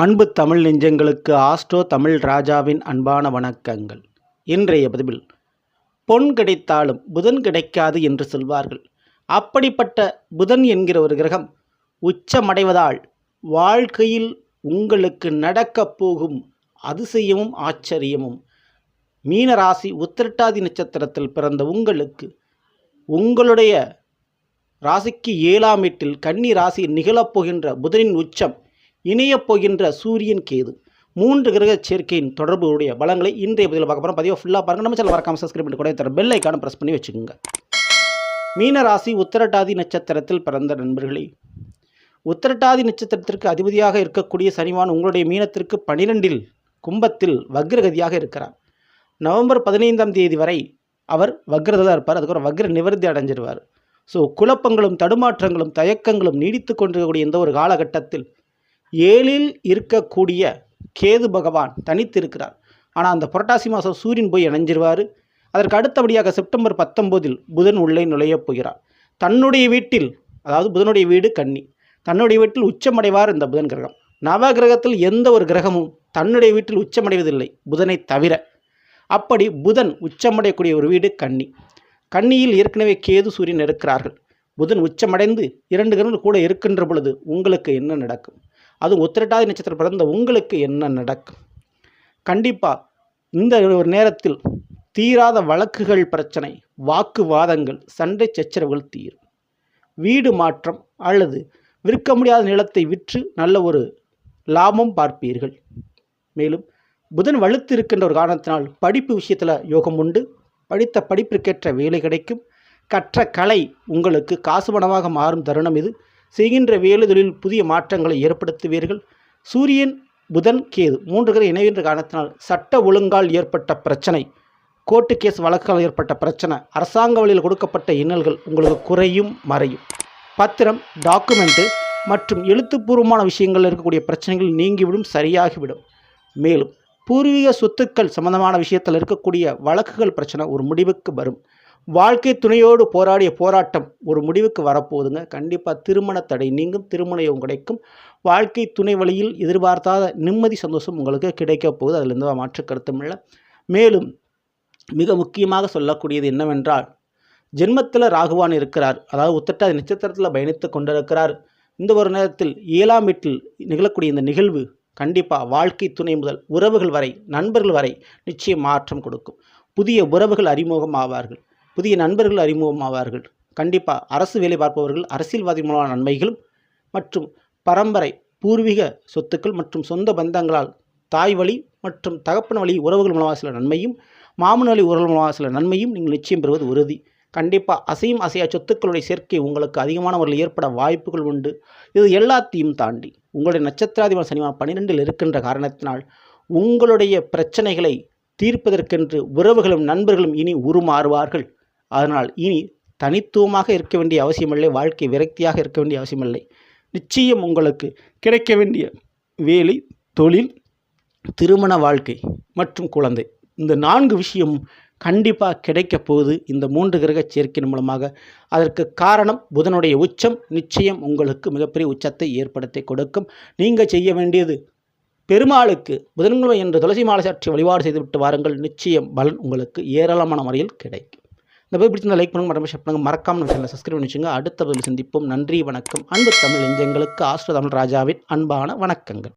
அன்பு தமிழ் நெஞ்சங்களுக்கு ஆஸ்ட்ரோ தமிழ் ராஜாவின் அன்பான வணக்கங்கள். இன்றைய பதிவில் பொன் கிடைத்தாலும் புதன் கிடைக்காது என்று சொல்வார்கள். அப்படிப்பட்ட புதன் என்கிற ஒரு கிரகம் உச்சமடைவதால் வாழ்க்கையில் உங்களுக்கு நடக்கப் போகும் அதிசயமும் ஆச்சரியமும். மீனராசி உத்திரட்டாதி நட்சத்திரத்தில் பிறந்த உங்களுக்கு உங்களுடைய ராசிக்கு ஏழாம் வீட்டில் கன்னி ராசியில் நிகழப்போகின்ற புதனின் உச்சம் இணையப் போகின்ற சூரியன் கேது. மூன்று கிரக சேர்க்கையின் தொடர்புடைய பலங்களை இன்றைய பதிவில் பார்க்க போகிறோம் பதிவை ஃபுல்லாக பாருங்க. நம்ம சேனல் மறக்காம சப்ஸ்கிரைப் பண்ணி கூட தர பெல் ஐக்கான ப்ரெஸ் பண்ணி வச்சுக்கோங்க. மீனராசி உத்தரட்டாதி நட்சத்திரத்தில் பிறந்த நண்பர்களே உத்தரட்டாதி நட்சத்திரத்திற்கு அதிபதியாக இருக்கக்கூடிய சனிவான் உங்களுடைய மீனத்திற்கு பனிரெண்டில் கும்பத்தில் வக்ரகதியாக இருக்கிறார். நவம்பர் பதினைந்தாம் தேதி வரை அவர் வக்ரதாக இருப்பார். அதுக்கப்புறம் வக்ர நிவர்த்தி அடைஞ்சிருவார். ஸோ குழப்பங்களும் தடுமாற்றங்களும் தயக்கங்களும் நீடித்து கொண்டிருக்கக்கூடிய இந்த ஒரு காலகட்டத்தில் ஏழில் இருக்கக்கூடிய கேது பகவான் தனித்து இருக்கிறார் ஆனால் அந்த புரட்டாசி மாதம் சூரியன் போய் இணைஞ்சிருவார். அதற்கு அடுத்தபடியாக செப்டம்பர் பத்தொம்போதில் புதன் உள்ளே நுழையப் போகிறார். தன்னுடைய வீட்டில் அதாவது புதனுடைய வீடு கன்னி தன்னுடைய வீட்டில் உச்சமடைவார் இந்த புதன் கிரகம். நவ கிரகத்தில் எந்த ஒரு கிரகமும் தன்னுடைய வீட்டில் உச்சமடைவதில்லை புதனை தவிர. அப்படி புதன் உச்சமடையக்கூடிய ஒரு வீடு கன்னி. கன்னியில் ஏற்கனவே கேது சூரியன் இருக்கிறார்கள். புதன் உச்சமடைந்து இரண்டு கிரகங்கள் கூட இருக்கின்ற பொழுது உங்களுக்கு என்ன நடக்கும்? அது உத்திரட்டாதி நட்சத்திரம் பிறந்த உங்களுக்கு என்ன நடக்கும்? கண்டிப்பாக இந்த ஒரு நேரத்தில் தீராத வழக்குகள் பிரச்சனை வாக்குவாதங்கள் சண்டை சச்சரவுகள் தீரும். வீடு மாற்றம் அல்லது விற்க முடியாத நிலத்தை விற்று நல்ல ஒரு லாபம் பார்ப்பீர்கள். மேலும் புதன் வலுத்து இருக்கின்ற ஒரு காரணத்தினால் படிப்பு விஷயத்தில் யோகம் உண்டு. படித்த படிப்பிற்கேற்ற வேலை கிடைக்கும். கற்ற கலை உங்களுக்கு காசு பணமாக மாறும் தருணம் இது. செய்கின்ற வேலைதொழில் புதிய மாற்றங்களை ஏற்படுத்துவீர்கள். சூரியன் புதன் கேது மூன்று கிரக இணைகின்ற காரணத்தினால் சட்ட ஒழுங்கால் ஏற்பட்ட பிரச்சனை கோர்ட்டு கேஸ் வழக்கால் ஏற்பட்ட பிரச்சனை அரசாங்க வழியில் கொடுக்கப்பட்ட இன்னல்கள் உங்களுக்கு குறையும் மறையும். பத்திரம் டாக்குமெண்ட்டு மற்றும் எழுத்துப்பூர்வமான விஷயங்களில் இருக்கக்கூடிய பிரச்சனைகள் நீங்கிவிடும் சரியாகிவிடும். மேலும் பூர்வீக சொத்துக்கள் சம்பந்தமான விஷயத்தில் இருக்கக்கூடிய வழக்குகள் பிரச்சனை ஒரு முடிவுக்கு வரும். வாழ்க்கை துணையோடு போராடிய போராட்டம் ஒரு முடிவுக்கு வரப்போகுதுங்க. கண்டிப்பாக திருமண தடை நீங்கும் திருமண யோகம் கிடைக்கும். வாழ்க்கை துணை வழியில் எதிர்பார்த்தாத நிம்மதி சந்தோஷம் உங்களுக்கு கிடைக்க போகுது. அதில் எந்த மாற்று கருத்தும் இல்லை. மேலும் மிக முக்கியமாக சொல்லக்கூடியது என்னவென்றால் ஜென்மத்தில் ராகுவான் இருக்கிறார். அதாவது உத்தட்டாதி நட்சத்திரத்தில் பயணித்து கொண்டிருக்கிறார். இந்த ஒரு நேரத்தில் ஏழாம் வீட்டில் நிகழக்கூடிய இந்த நிகழ்வு கண்டிப்பாக வாழ்க்கை துணை முதல் உறவுகள் வரை நண்பர்கள் வரை நிச்சயம் மாற்றம் கொடுக்கும். புதிய உறவுகள் அறிமுகம் ஆவார்கள் புதிய நண்பர்கள் அறிமுகமாவார்கள். கண்டிப்பாக அரசு வேலை பார்ப்பவர்கள் அரசியல்வாதி மூலமான நன்மைகளும் மற்றும் பரம்பரை பூர்வீக சொத்துக்கள் மற்றும் சொந்த பந்தங்களால் தாய் வழி மற்றும் தகப்பன வழி உறவுகள் மூலமாக சில நன்மையும் மாமன் வழி உறவுகள் மூலமாக சில நன்மையும் நீங்கள் நிச்சயம் பெறுவது உறுதி. கண்டிப்பாக அசையும் அசையா சொத்துக்களுடைய சேர்க்கை உங்களுக்கு அதிகமான முறையில் ஏற்பட வாய்ப்புகள் உண்டு. இது எல்லாத்தையும் தாண்டி உங்களுடைய நட்சத்திராதிபதி சனிவான் பன்னிரெண்டில் இருக்கின்ற காரணத்தினால் உங்களுடைய பிரச்சனைகளை தீர்ப்பதற்கென்று உறவுகளும் நண்பர்களும் இனி உருமாறுவார்கள். அதனால் இனி தனித்துவமாக இருக்க வேண்டிய அவசியமில்லை வாழ்க்கை விரக்தியாக இருக்க வேண்டிய அவசியமில்லை. நிச்சயம் உங்களுக்கு கிடைக்க வேண்டிய வேலை தொழில் திருமண வாழ்க்கை மற்றும் குழந்தை. இந்த நான்கு விஷயம் கண்டிப்பாக கிடைக்க போகுது. இந்த மூன்று கிரக சேர்க்கையின் மூலமாக. அதற்கு காரணம் புதனுடைய உச்சம். நிச்சயம் உங்களுக்கு மிகப்பெரிய உச்சத்தை ஏற்படுத்தி கொடுக்கும். நீங்கள் செய்ய வேண்டியது பெருமாளுக்கு புதன்கிழமை என்று துளசி மாலை சாற்றி வழிபாடு செய்துவிட்டு வாருங்கள். நிச்சயம் பலன் உங்களுக்கு ஏராளமான முறையில் கிடைக்கும். இந்த போய் பிடிச்சிருந்தா லைக் பண்ணுங்க மறக்காம ஷேர் பண்ணுங்க மறக்காம நம்ம சேனலை சப்ஸ்கிரைப் பண்ணி வச்சுங்க அடுத்த பதில் சந்திப்போம். நன்றி வணக்கம். அன்பு தமிழ் நெஞ்சங்களுக்கு ஆஸ்ட்ரோ தமிழ் ராஜாவின் அன்பான வணக்கங்கள்.